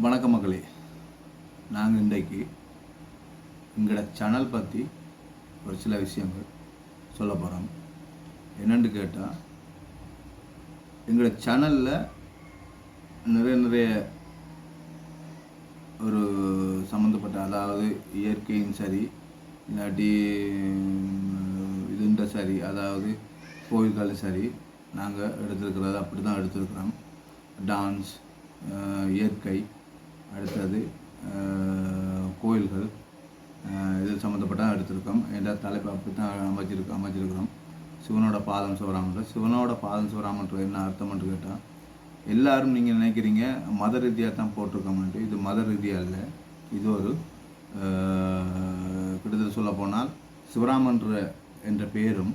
வணக்க மக்களே நாங்கள் இன்றைக்கு எங்களோட சேனல் பற்றி ஒரு சில விஷயங்கள் சொல்ல போகிறோம் என்னென்னு கேட்டால் எங்களோட சேனலில் நிறைய நிறைய ஒரு சம்மந்தப்பட்ட அதாவது இயற்கையும் சரி இல்லாட்டி இதுன்ற சரி அதாவது கோயில்களும் சரி நாங்கள் எடுத்திருக்கிறது அப்படி தான் எடுத்திருக்கிறோம் டான்ஸ் இயற்கை அடுத்தது கோயில்கள் இது சம்மந்தப்பட்ட எடுத்திருக்கோம். என்ற தலைப்பு அப்படி தான் அமைச்சிருக்கோம் அமைச்சிருக்கிறோம். சிவனோட பாதம் சிவராமன்ற சிவனோட பாதம் சிவராமன்ற என்ன அர்த்தம்னு கேட்டால் எல்லாரும் நீங்கள் நினைக்கிறீங்க மத ரீதியாக தான் போட்டிருக்கோம்ட்டு இது மத ரீதியாக இல்லை இது ஒரு கிட்டத்தட்ட சொல்ல போனால் சிவராமன்ற என்ற பேரும்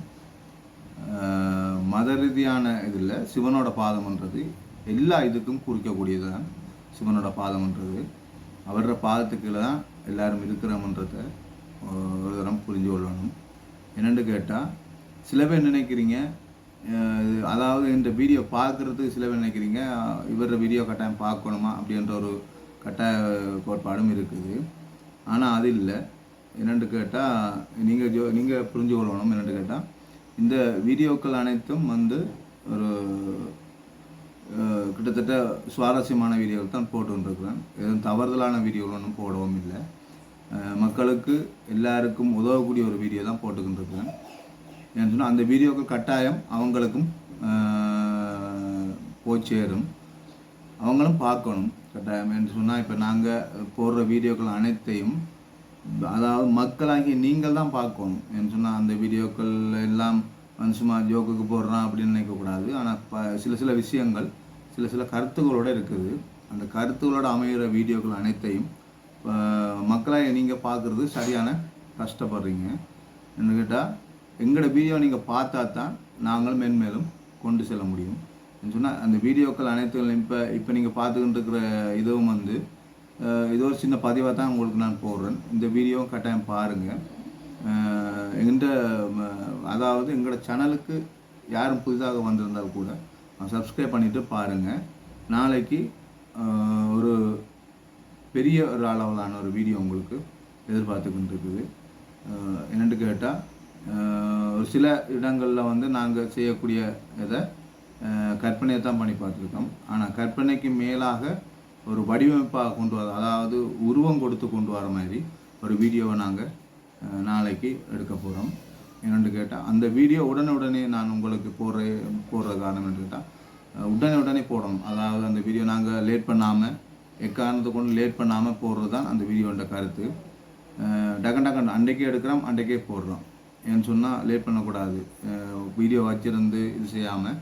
மத ரீதியான இதில் சிவனோட பாதம்ன்றது எல்லா இதுக்கும் குறிக்கக்கூடியது தான் சிவனோட பாதம்ன்றது. அவரோட பாதத்துக்கு கீழே தான் எல்லாரும் இருக்கிறோம்ன்றத ஒரு தரம் புரிஞ்சு கொள்ளணும். என்னென்னு கேட்டால் சில பேர் நினைக்கிறீங்க? இது அதாவது இந்த வீடியோ பார்க்குறதுக்கு சில பேர் நினைக்கிறீங்க? இவரோட வீடியோ கட்டாயம் பார்க்கணுமா? அப்படின்ற ஒரு கட்டாய கோட்பாடும் இருக்குது. ஆனால் அது இல்லை. என்னென்று கேட்டால் நீங்கள் ஜோ நீங்கள் புரிஞ்சு கொள்ளணும். என்னென்று கேட்டால் இந்த வீடியோக்கள் அனைத்தும் வந்து ஒரு கிட்டத்தட்ட சுவாரஸ்யமான வீடியோவில் தான் போட்டுருக்குறேன். எதுவும் தவறுதலான வீடியோவில் ஒன்றும் போடவும் இல்லை. மக்களுக்கு எல்லாருக்கும் உதவக்கூடிய ஒரு வீடியோ தான் போட்டுக்கிட்டுருக்கிறேன். ஏன்னு சொன்னால் அந்த வீடியோக்கள் கட்டாயம் அவங்களுக்கும் அஹ், போய் சேரும் அவங்களும் பார்க்கணும். கட்டாயம். என்று சொன்னால் இப்போ நாங்கள் போடுற வீடியோக்கள் அனைத்தையும் அதாவது மக்களாகி நீங்கள் தான் பார்க்கணும். என்று சொன்னால் அந்த வீடியோக்கள் எல்லாம் சும்மா ஜோக்குக்கு போடுறான் அப்படின்னு நினைக்கக்கூடாது. ஆனால் ப சில சில விஷயங்கள் சில சில கருத்துக்களோடு இருக்குது. அந்த கருத்துக்களோடு அமைகிற வீடியோக்கள் அனைத்தையும் மக்களை மக்களாக நீங்கள் பார்க்குறது சரியான கஷ்டப்படுறீங்க. என்ன கேட்டால் எங்களோட வீடியோ நீங்கள் பார்த்தா தான் நாங்களும் மென்மேலும் கொண்டு செல்ல முடியும். சொன்னால் அந்த வீடியோக்கள் அனைத்தும் இப்போ இப்போ நீங்கள் பார்த்துக்கிட்டு இருக்கிற இதுவும் வந்து இது ஒரு சின்ன பதிவாக தான் உங்களுக்கு நான் போடுறேன். இந்த வீடியோவும் கட்டாயம் பாருங்கள் எங்கிட்ட அதாவது எங்களோட சேனலுக்கு யாரும் புதிதாக வந்திருந்தால் கூட சப்ஸ்கிரைப் பண்ணிவிட்டு பாருங்கள் நாளைக்கு ஒரு பெரிய ஒரு அளவிலான ஒரு வீடியோ உங்களுக்கு எதிர்பார்த்துக்கிட்டு இருக்குது என்னென்னு கேட்டால் ஒரு சில இடங்களில் வந்து நாங்கள் செய்யக்கூடிய இதை கற்பனையை தான் பண்ணி பார்த்துருக்கோம். ஆனால் கற்பனைக்கு மேலாக ஒரு வடிவமைப்பாக கொண்டு வர அதாவது உருவம் கொடுத்து கொண்டு வர மாதிரி ஒரு வீடியோவை நாங்கள் நாளைக்கு எடுக்க போகிறோம் என்னென்னு கேட்டால் அந்த வீடியோ உடனே உடனே நான் உங்களுக்கு போடுற போடுற காரணம் என்று கேட்டால் உடனே உடனே போடணும். அதாவது அந்த வீடியோ நாங்கள் லேட் பண்ணாமல் எக்காரணத்தை கொண்டு லேட் பண்ணாமல் போடுறது தான் அந்த வீடியோன்ற கருத்து. டக்கன் டக்கன் அன்றைக்கே எடுக்கிறோம் அன்றைக்கே போடுறோம். ஏன்னு சொன்னால் லேட் பண்ணக்கூடாது. வீடியோ வச்சிருந்து இது செய்யாமல்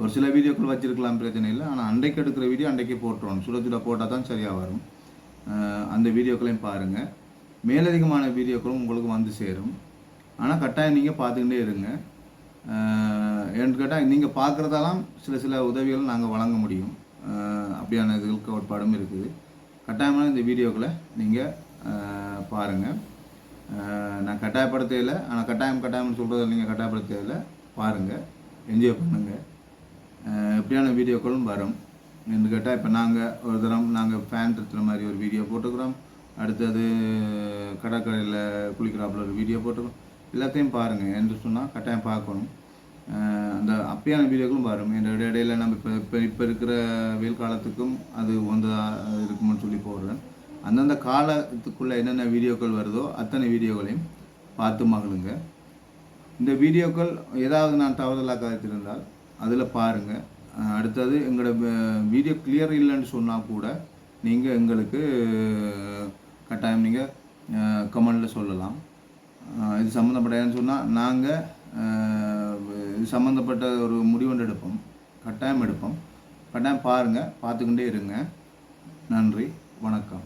ஒரு சில வீடியோக்கள் வச்சுருக்கலாம் பிரச்சனை இல்லை. ஆனால் அன்றைக்கு எடுக்கிற வீடியோ அன்றைக்கே போட்டுருவோம். சுட சுட போட்டால் தான் சரியாக வரும். அந்த வீடியோக்களையும் பாருங்கள் மேலதிகமான வீடியோக்களும் உங்களுக்கு வந்து சேரும். ஆனால் கட்டாயம் நீங்கள் பார்த்துக்கிட்டே இருங்க. ஏன்னு கேட்டால் நீங்கள் பார்க்குறதெல்லாம் சில சில உதவிகள் நாங்கள் வழங்க முடியும். அப்படியான இதுகளுக்கு கோட்பாடும் இருக்குது. கட்டாயமான இந்த வீடியோக்களை நீங்கள் பாருங்கள் நான் கட்டாயப்படுத்தையில் ஆனால் கட்டாயம் கட்டாயம்னு சொல்கிறத நீங்கள் கட்டாயப்படுத்தையில் பாருங்கள் என்ஜாய் பண்ணுங்கள் எப்படியான வீடியோக்களும் வரும். என்று கேட்டால் இப்போ நாங்கள் ஒரு தரம் நாங்கள் ஃபேன் இருக்கிற மாதிரி ஒரு வீடியோ போட்டுக்கிறோம். அடுத்தது கடற்கரையில் குளிக்கிறாப்புல ஒரு வீடியோ போட்டுக்கிறோம் எல்லாத்தையும் பாருங்கள் என்று சொன்னால் கட்டாயம் பார்க்கணும். அந்த அப்படியான வீடியோக்களும் வரும் இந்த இடையில நம்ம இப்போ இப்போ இப்போ இருக்கிற வெயில் காலத்துக்கும் அது உகந்ததாக இருக்கும்னு சொல்லி போடுறேன். அந்தந்த காலத்துக்குள்ளே என்னென்ன வீடியோக்கள் வருதோ அத்தனை வீடியோக்களையும் பார்த்து மகிழுங்க. இந்த வீடியோக்கள் ஏதாவது நான் தவறுதலாக கதைத்திருந்தால் அதில் பாருங்கள் அடுத்தது எங்களோட வீடியோ கிளியர் இல்லைன்னு சொன்னால் கூட நீங்கள் எங்களுக்கு கட்டாயம் நீங்கள் கமெண்டில் சொல்லலாம். இது சம்மந்தப்பட்டதுன்னு சொன்னால் நாங்கள் இது சம்மந்தப்பட்ட ஒரு முடிவொன்று எடுப்போம். கட்டாயம் எடுப்போம். கட்டாயம் பாருங்கள் பார்த்துக்கிட்டே இருங்க. நன்றி. வணக்கம்.